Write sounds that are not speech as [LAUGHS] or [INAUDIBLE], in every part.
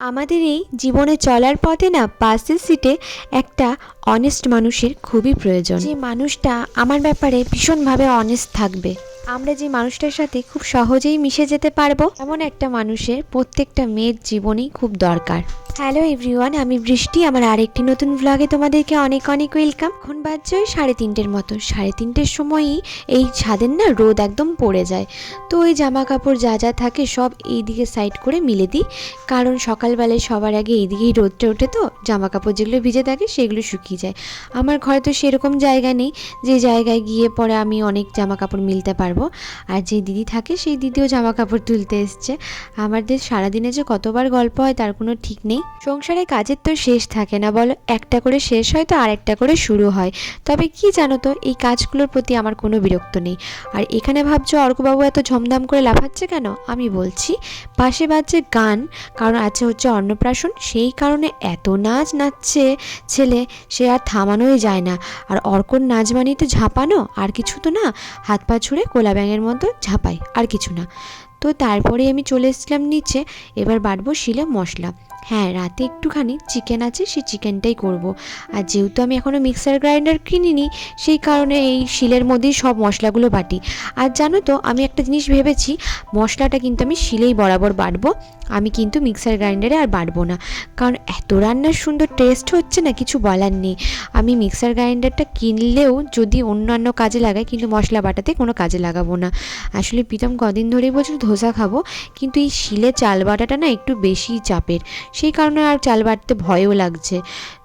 আমাদের এই জীবনে চলার পথে না বাসের সিটে একটা অনেস্ট মানুষের খুবই প্রয়োজন। যে মানুষটা আমার ব্যাপারে ভীষণভাবে অনেস্ট থাকবে। আমরা যে মানুষটার সাথে খুব সহজেই মিশে যেতে পারব, এমন একটা মানুষের প্রত্যেকটা মেয়ের জীবনেই খুব দরকার। হ্যালো এভরিওয়ান আমি বৃষ্টি। আমার আরেকটি নতুন ব্লগে তোমাদেরকে অনেক অনেক ওয়েলকাম এখন বাজছে সাড়ে তিনটের মতো। সাড়ে তিনটের সময়ই এই ছাদের না রোদ একদম পড়ে যায়। তো ওই জামা কাপড় যা যা থাকে সব এইদিকে সাইড করে মিলে দিই। কারণ সকালবেলায় সবার আগে এইদিকেই রোদটা ওঠে তো। জামা কাপড় যেগুলো ভিজে থাকে সেগুলো শুকিয়ে যায়। আমার ঘরে তো সেরকম জায়গা নেই। যে জায়গায় গিয়ে পরে আমি অনেক জামা কাপড় মিলতে পারব। আর যে দিদি থাকে সেই দিদিও জামা কাপড় তুলতে এসছে। আমাদের সারাদিনে যে কতবার গল্প হয় তার কোনো ঠিক নেই। সংসারে কাজের তো শেষ থাকে না, বলো। একটা করে শেষ হয় তো আরেকটা করে শুরু হয়। তবে কি জানো তো, এই কাজগুলোর প্রতি আমার কোনো বিরক্ত নেই। আর এখানে ভাবছ অর্কবাবু এত ঝমঝম করে লাফাচ্ছে কেন? আমি বলছি, পাশে বাজছে গান, কারণ আছে হচ্ছে অন্নপ্রাশন। সেই কারণে এত নাচ নাচছে ছেলে, সে আর থামানোই যায় না। আর অর্কর নাচ মানেই তো ঝাঁপানো, আর কিছু তো না। হাত পা ছুঁড়ে কোলা ব্যাঙের মতো ঝাঁপাই, আর কিছু না। তো তারপরে আমি চলে এসেছিলাম নিচে, এবার বাটবো শিলে মশলা। হ্যাঁ রাতে একটুখানি চিকেন আছে, সেই চিকেনটাই করব। আর যেহেতু আমি এখনও মিক্সার গ্রাইন্ডার কিনিনি, সেই কারণে এই শিলের মধ্যেই সব মশলাগুলো বাটি। আর জানো তো, আমি একটা জিনিস ভেবেছি, মশলাটা কিন্তু আমি শিলেই বরাবর বাটবো। আমি কিন্তু মিক্সার গ্রাইন্ডারে আর বাটবো না। কারণ এত রান্নার সুন্দর টেস্ট হচ্ছে না, কিছু বলার নেই। আমি মিক্সার গ্রাইন্ডারটা কিনলেও যদি অন্যান্য কাজে লাগাই, কিন্তু মশলা বাটাতে কোনো কাজে লাগাবো না। আসলে প্রীতম কদিন ধরেই বলছিল, ধোসা খাব। কিন্তু এই শিলে চাল বাটাটা না একটু বেশি চাপের। সেই কারণে আর চাল বাড়তে ভয়ও লাগছে।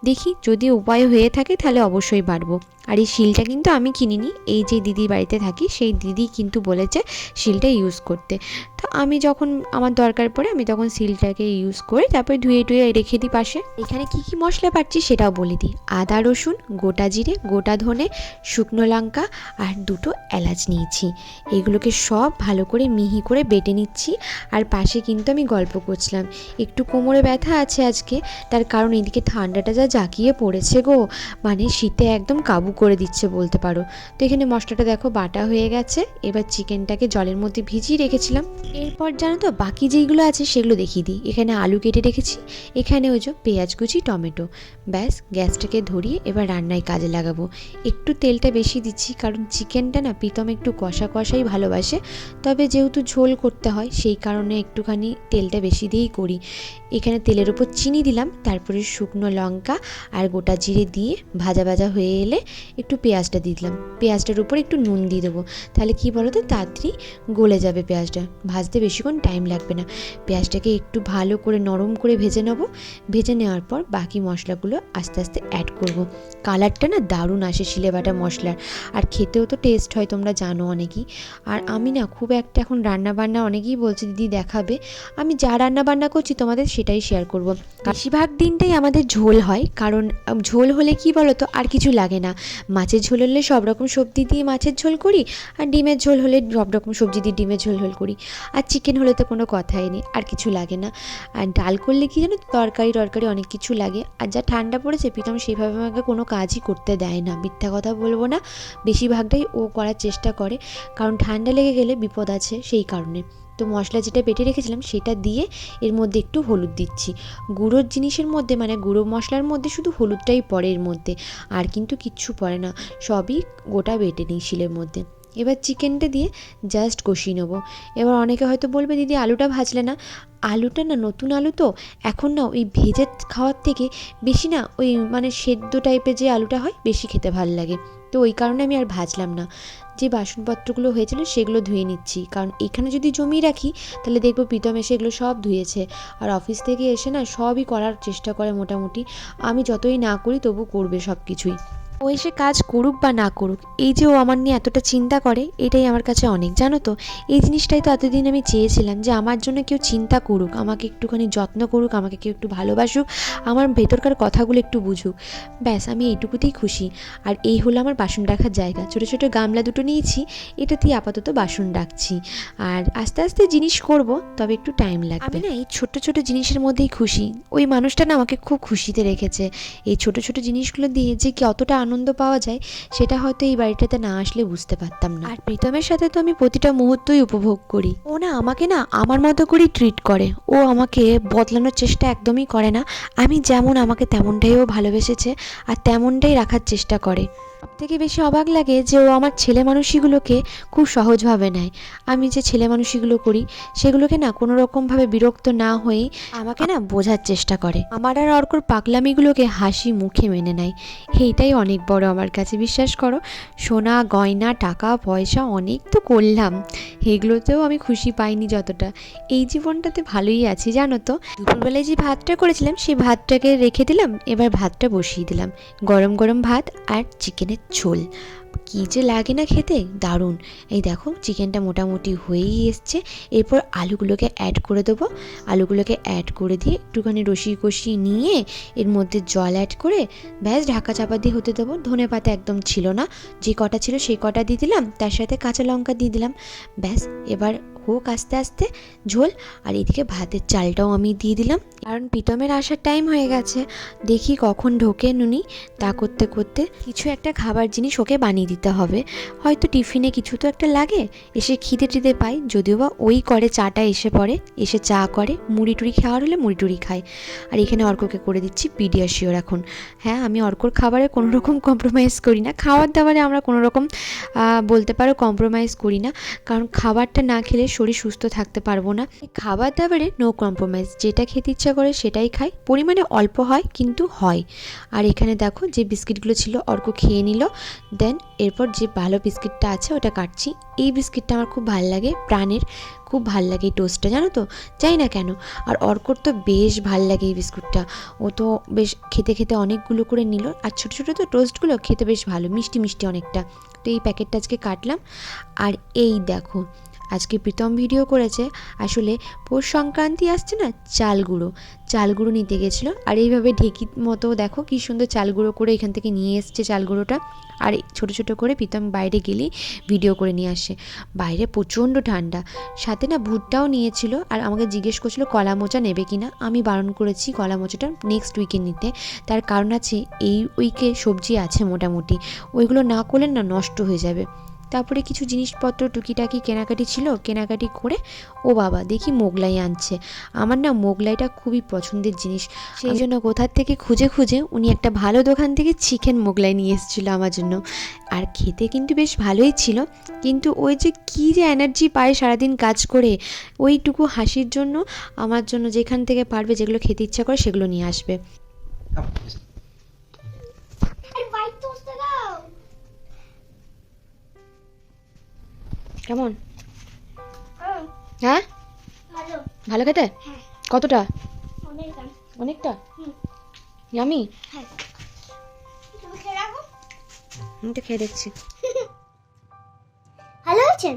দেখি যদি উপায় হয়ে থাকে তাহলে অবশ্যই বাড়বো। আর এই শিলটা কিন্তু আমি কিনিনি। এই যে দিদির বাড়িতে থাকি, সেই দিদি কিন্তু বলেছে শিলটা ইউজ করতে। তো আমি যখন আমার দরকার পড়ে, আমি তখন শিলটাকে ইউজ করে তারপরে ধুয়ে টুয়ে রেখে দিই পাশে। এখানে কি কি মশলা পাচ্ছি সেটাও বলে দিই। আদা, রসুন, গোটা জিরে, গোটা ধনে, শুকনো লঙ্কা আর দুটো এলাচ নিয়েছি। এগুলোকে সব ভালো করে মিহি করে বেটে নিচ্ছি। আর পাশে কিন্তু আমি গল্প করছিলাম। একটু কোমরে ব্যথা আছে আজকে, তার কারণ এদিকে ঠান্ডাটা যা জাঁকিয়ে পড়েছে গো। মানে শীতে একদম কাবু করে দিচ্ছে বলতে পারো। তো এখানে মশলাটা দেখো বাটা হয়ে গেছে। এবার চিকেনটাকে জলের মধ্যে ভিজিয়ে রেখেছিলাম। এরপর জানো তো বাকি যেইগুলো আছে সেগুলো দেখিয়ে দিই। এখানে আলু কেটে রেখেছি। এখানে ওই যে পেঁয়াজ কুচি, টমেটো। ব্যাস, গ্যাসটাকে ধরিয়ে এবার রান্নায় কাজে লাগাবো। একটু তেলটা বেশি দিচ্ছি কারণ চিকেনটা না প্রীতম একটু কষা কষাই ভালোবাসে। তবে যেহেতু ঝোল করতে হয়, সেই কারণে একটুখানি তেলটা বেশি দিয়েই করি। এখানে তেলের উপর চিনি দিলাম, তারপরে শুকনো লঙ্কা আর গোটা জিরে দিয়ে ভাজা ভাজা হয়ে এলে একটু পেঁয়াজটা দিয়ে দিলাম। পেঁয়াজটার উপর একটু নুন দিয়ে দেবো। তাহলে কী বলো তো তাড়াতাড়ি গলে যাবে পেঁয়াজটা। ভাজতে বেশিক্ষণ টাইম লাগবে না। পেঁয়াজটাকে একটু ভালো করে নরম করে ভেজে নেব। ভেজে নেওয়ার পর বাকি মশলাগুলো আস্তে আস্তে অ্যাড করব। কালারটা না দারুণ আসে শিলে বাটা মশলার। আর খেতেও তো টেস্ট হয়, তোমরা জানো অনেকেই। আর আমি না খুব একটা এখন রান্না বান্না অনেকেই বলছে, দিদি দেখাবে। আমি যা রান্না বান্না করছি তোমাদের সেটাই শেয়ার করব। বেশিরভাগ দিনটাই আমাদের ঝোল হয়। কারণ ঝোল হলে কি বলো তো আর কিছু লাগে না। মাছের ঝোল হলে সব রকম সবজি দিয়ে মাছের ঝোল করি আর ডিমের ঝোল হলে সব রকম সবজি দিয়ে ডিমের ঝোল ঝোল করি। আর চিকেন হলে তো কোনো কথাই নেই, আর কিছু লাগে না। আর ডাল করলে কি জানো, তরকারি টরকারি অনেক কিছু লাগে। আর যা ঠান্ডা পড়েছে প্রীতম সেইভাবে আমাকে কোনো কাজই করতে দেয় না, মিথ্যা কথা বলব না। বেশিরভাগটাই ও করার চেষ্টা করে, কারণ ঠান্ডা লেগে গেলে বিপদ আছে সেই কারণে। তো মশলা যেটা বেটে রেখেছিলাম সেটা দিয়ে এর মধ্যে একটু হলুদ দিচ্ছি। গুঁড়োর জিনিসের মধ্যে মানে গুঁড়ো মশলার মধ্যে শুধু হলুদটাই পড়ে এর মধ্যে, আর কিন্তু কিচ্ছু পড়ে না, সবই গোটা বেটে নিই শিলের মধ্যে। এবার চিকেনটা দিয়ে জাস্ট কষিয়ে নেব। এবার অনেকে হয়তো বলবে, দিদি, আলুটা ভাজলে না? আলুটা না নতুন আলু তো? এখন না ওই ভেজে খাওয়ার থেকে বেশি না ওই মানে সেদ্ধ টাইপের যে আলুটা হয়, বেশি খেতে ভালো লাগে। তো ওই কারণে আমি আর ভাজলাম না। যে বাসনপত্রগুলো হয়েছিল সেগুলো ধুয়ে নিচ্ছি। কারণ এখানে যদি জমি রাখি, তাহলে দেখব প্রীতম এসে এগুলো সব ধুয়েছে। আর অফিস থেকে এসে না সবই করার চেষ্টা করে মোটামুটি। আমি যতই না করি, তবু করবে সব কিছুই ও এসে কাজ করুক বা না করুক, এই যে ও আমার নিয়ে এতটা চিন্তা করে, এটাই আমার কাছে অনেক। জানো তো, এই জিনিসটাই তো এতদিন আমি চেয়েছিলাম যে আমার জন্য কেউ চিন্তা করুক, আমাকে একটুখানি যত্ন করুক, আমাকে কেউ একটু ভালোবাসুক, আমার ভেতরকার কথাগুলো একটু বুঝুক। ব্যাস, আমি এইটুকুতেই খুশি। আর এই হলো আমার বাসন রাখার জায়গা। ছোটো ছোটো গামলা দুটো নিয়েছি, এটাতেই আপাতত বাসন রাখছি। আর আস্তে আস্তে জিনিস করব, তবে একটু টাইম লাগবে। আমি না এই ছোট ছোট জিনিসের মধ্যেই খুশি। ওই মানুষটা না আমাকে খুব খুশিতে রেখেছে। এই ছোট ছোট জিনিসগুলো দিয়ে যে কতটা আনন্দ আনন্দ পাওয়া যায় সেটা হয়তো এই বাড়িটাতে না আসলে বুঝতে পারতাম না। আর প্রীতমের সাথে তো আমি প্রতিটা মুহূর্তই উপভোগ করি। ও না আমাকে না আমার মতো করেই ট্রিট করে। ও আমাকে বদলানোর চেষ্টা একদমই করে না। আমি যেমন আমাকে তেমনটাই ও ভালোবেসেছে আর তেমনটাই রাখার চেষ্টা করে। সবথেকে বেশি অবাক লাগে যে ও আমার ছেলে মানুষগুলোকে খুব সহজভাবে নেয়। আমি যে ছেলে মানুষগুলো করি, সেগুলোকে না কোনো রকমভাবে বিরক্ত না হয়েই আমাকে না বোঝার চেষ্টা করে। আমার আর অর্কর পাগলামিগুলোকে হাসি মুখে মেনে নেয়। এইটাই অনেক বড় আমার কাছে বিশ্বাস করো। সোনা, গয়না, টাকা, পয়সা অনেক তো করলাম। এগুলোতেও আমি খুশি পাইনি যতটা। এই জীবনটাতে ভালোই আছি, জানো তো? দুপুরবেলায় যে ভাতটা করেছিলাম সেই ভাতটাকে রেখে দিলাম, এবার ভাতটা বসিয়ে দিলাম। গরম গরম ভাত আর চিকেনের ঝোল। কী যে লাগে না খেতে? দারুণ। এই দেখো চিকেনটা মোটামুটি হয়েই এসছে। এরপর আলুগুলোকে অ্যাড করে দেবো। আলুগুলোকে অ্যাড করে দিয়ে একটুখানি রসি কষিয়ে নিয়ে এর মধ্যে জল অ্যাড করে ব্যাস, ঢাকা চাপা দিয়ে হতে দেবো। ধনে পাতা একদম ছিল না। যে কটা ছিল সেই কটা দিয়ে দিলাম। তার সাথে কাঁচা লঙ্কা দিয়ে দিলাম। ব্যাস, এবার হোক, আস্তে আস্তে ঝোল। আর এদিকে ভাতের চালটাও আমি দিয়ে দিলাম। কারণ প্রীতমের আসার টাইম হয়ে গেছে। দেখি কখন ঢোকে নুনি তা করতে করতে কিছু একটা খাবার জিনিস ওকে বানিয়ে দিতে হবে। হয়তো টিফিনে কিছু তো একটা লাগে। এসে খিদে টিদে পাই যদিও বা ওই করে চাটা এসে পড়ে। এসে চা করে। মুড়ি টুড়ি খাওয়ার হলে মুড়ি টুড়ি খায়। আর এখানে অর্ককে করে দিচ্ছি পিডিয়াশিওর এখন। হ্যাঁ আমি অর্কর খাবারে কোনো রকম কম্প্রোমাইজ করি না। খাওয়ার দাবারে আমরা কোনো রকম বলতে পারো কম্প্রোমাইজ করি না। কারণ খাবারটা না খেলে শরীর সুস্থ থাকতে পারব না। খাবার দাবারে নো কম্প্রোমাইজ যেটা খেতে ইচ্ছা করে সেটাই খাই। পরিমাণে অল্প হয়, কিন্তু হয়। আর এখানে দেখো যে বিস্কিটগুলো ছিল, অর্ক খেয়ে নিল। দেন এরপর যে ভালো বিস্কিটটা আছে ওটা কাটছি। এই বিস্কিটটা আমার খুব ভালো লাগে, প্রাণের খুব ভালো লাগে এই টোস্টটা জানো তো? জানি না কেন। আর অর্কর তো বেশ ভালো লাগে এই বিস্কুটটা। ও তো বেশ খেতে খেতে অনেকগুলো করে নিল। আর ছোটো ছোটো তো টোস্টগুলো খেতে বেশ ভালো, মিষ্টি মিষ্টি অনেকটা। তো এই প্যাকেটটা আজকে কাটলাম। আর এই দেখো আজকে প্রীতম ভিডিও করেছে। আসলে পৌষ সংক্রান্তি আসছে না চাল গুঁড়ো চাল গুঁড়ো নিতে গেছিল। আর এইভাবে ঢেকি মতো দেখো কি সুন্দর চাল গুঁড়ো করে এখান থেকে নিয়ে এসছে চাল গুঁড়োটা আর ছোটো ছোটো করে প্রীতম বাইরে গেলেই ভিডিও করে নিয়ে আসে। বাইরে প্রচণ্ড ঠান্ডা। সাথে না ভুট্টাও নিয়েছিল। আর আমাকে জিজ্ঞেস করছিল, কলা মোচা নেবে কি না? আমি বারণ করেছি কলা মোচাটা নেক্সট উইকে নিতে। তার কারণ আছে, এই উইকে সবজি আছে মোটামুটি। ওইগুলো না করলে না নষ্ট হয়ে যাবে। তারপরে কিছু জিনিসপত্র টুকিটাকি কেনাকাটি ছিল কেনাকাটি করে ও বাবা দেখি মোগলাই আনছে। আমার না মোগলাইটা খুবই পছন্দের জিনিস। সেই জন্য কোথার থেকে খুঁজে খুঁজে উনি একটা ভালো দোকান থেকে চিকেন মোগলাই নিয়ে এসেছিল আমার জন্য। আর খেতে কিন্তু বেশ ভালোই ছিল কিন্তু ওই যে কী যে এনার্জি পায় সারাদিন কাজ করে ওইটুকু হাসির জন্য আমার জন্য যেখান থেকে পারবে যেগুলো খেতে ইচ্ছা করে সেগুলো নিয়ে আসবে। কেমন? হ্যাঁ? ভালো। ভালো খেতে? হ্যাঁ। কতটা? অনেকটা। হুম। আমি হ্যাঁ। খেয়ে আমি তো খেয়ে দেখছি। [LAUGHS] ভালো হয়েছে?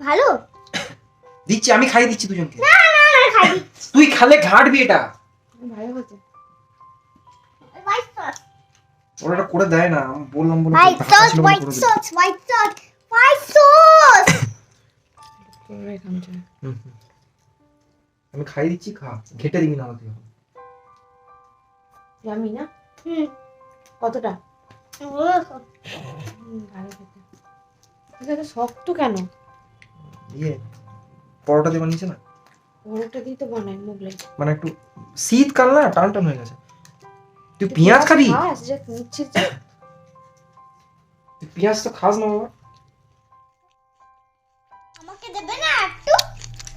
ভালো? দিচ্ছি আমি খাই দিচ্ছি দুজনকে। না না না খাই দিচ্ছি। তুই খালে ঘাটবি এটা। ভালো হয়েছে। ওরা করে দেয় না আমি বললাম বলে white sauce white sauce white sauce sauce হুম, হুম। আমি খাই দিচ্ছি খা ঘেটে দিবি না তুই এখন। আমি না হুম কতটা এটা শক্ত কেন ইয়ে পরোটা দিয়ে বানিয়েছে না বড়টা দিয়ে তো বানাই মোগলাই মানে একটু শীতকাল না টান টান হয়ে গেছে তুই পেঁয়াজ খাবি খাস যা নিচ্ছিস যে। তুই পেঁয়াজ তো খাস না বাবা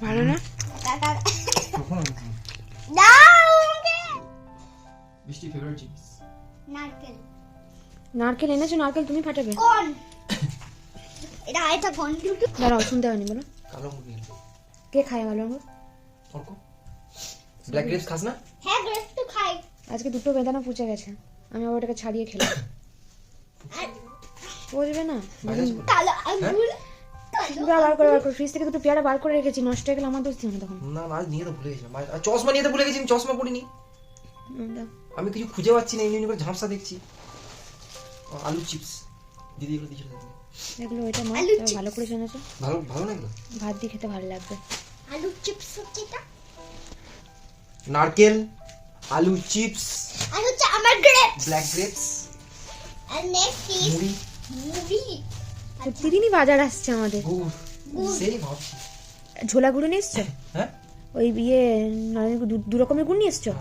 ভালো না? ফেভারিট জিনিস? নারকেল। নারকেল এনেছো? নারকেল তুমি ফাটাবে। কোন? এটা এটা কোন? দাঁড়াও শুনতে হয়নি বলো। কালো কে খায় ভালো আঙুর অর্ক ব্ল্যাক গ্রেপস খাস না? হ্যাঁ গ্রেপ তো খাই। আজকে দুটো বেদানা পুচে গেছে। আমি আবার ওটাকে ছাড়িয়ে খেলাম। বুঝবে না? কালো আঙ্গুর কালো বার করে বার করে ফ্রিজ থেকে দুটো পেয়ারা বার করে রেখেছি নষ্ট হয়ে গেলে আমার দোষ না তখন। না না আজ নিয়ে তো ভুলে গেছিলাম চশমা নিয়ে তো ভুলে গেছি আমি চশমা পরিনি। আমি কিছু খুঁজে পাচ্ছি না এমনি করে ঝাপসা দেখছি। আলু চিপস। দিদি এগুলো দিয়েছিল এগুলো ওইটা মাছ আলু। ভালো করে জানাছো ভালো ভালো লাগল ভাত দিয়ে খেতে ভালো লাগবে। আলু চিপস হচ্ছে এটা? নারকেল আলু চিপস আর হচ্ছে আমার grape black grapes And next is মুড়ি। movie. প্রতিদিনই বাজার আসছে আমাদের। ঝোলা গুঁড়ো নিয়ে এসছো? হ্যাঁ? ওই বিয়ে দু- দু রকমের গুড় নিয়ে এসছো?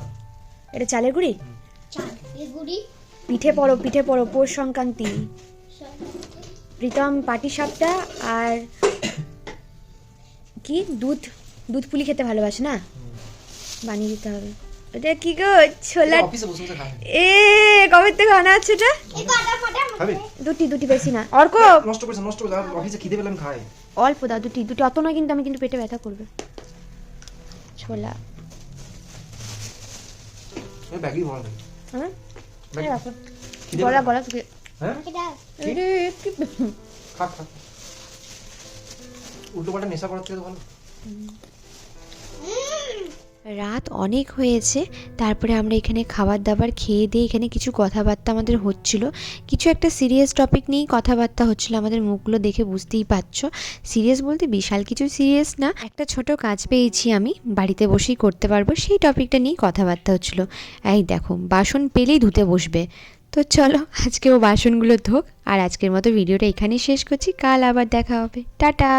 এটা চালের গুঁড়ি? পিঠে পড়ো পিঠে পড়ো পৌষ সংক্রান্তি। প্রীতম পাটি সাপটা আর কি? দুধ দুধ পুলি খেতে ভালোবাসে না? বানিয়ে দিতে হবে। এটা কি গো ছোলা? অফিসে বসে বসে খাই এ কবে থেকে আনা আছে এটা দুটি দুটি বেশি না। অর্ক! নষ্ট করেছে নষ্ট করে অফিসে খিদে পেলাম খাই। অল্প দাও দুটি দুটি। অত নয় কিন্তু আমি কিন্তু পেটে ব্যথা করবে। ছোলা। ওই ব্যাগই ভরা নেই হ্যাঁ? গলা গলা থেকে হ্যাঁ? খা খা উল্টো পাল্টা নেশা করার থেকে তো ভালো। রাত অনেক হয়েছে, তারপরে আমরা এখানে খাবার দাবার খেয়ে দিয়ে এখানে কিছু কথাবার্তা আমাদের হচ্ছিল। কিছু একটা সিরিয়াস টপিক নিয়েই কথাবার্তা হচ্ছিল, আমাদের মুখগুলো দেখে বুঝতেই পারছ। সিরিয়াস বলতে বিশাল কিছু সিরিয়াস না। একটা ছোট কাজ পেয়েছি আমি, বাড়িতে বসেই করতে পারব, সেই টপিকটা নিয়েই কথাবার্তা হচ্ছিল। এই দেখো, বাসন পেলেই ধুতে বসবে। তো চলো আজকে ও বাসনগুলো ধোক, আর আজকের মতো ভিডিওটা এখানেই শেষ করছি, কাল আবার দেখা হবে। টাটা!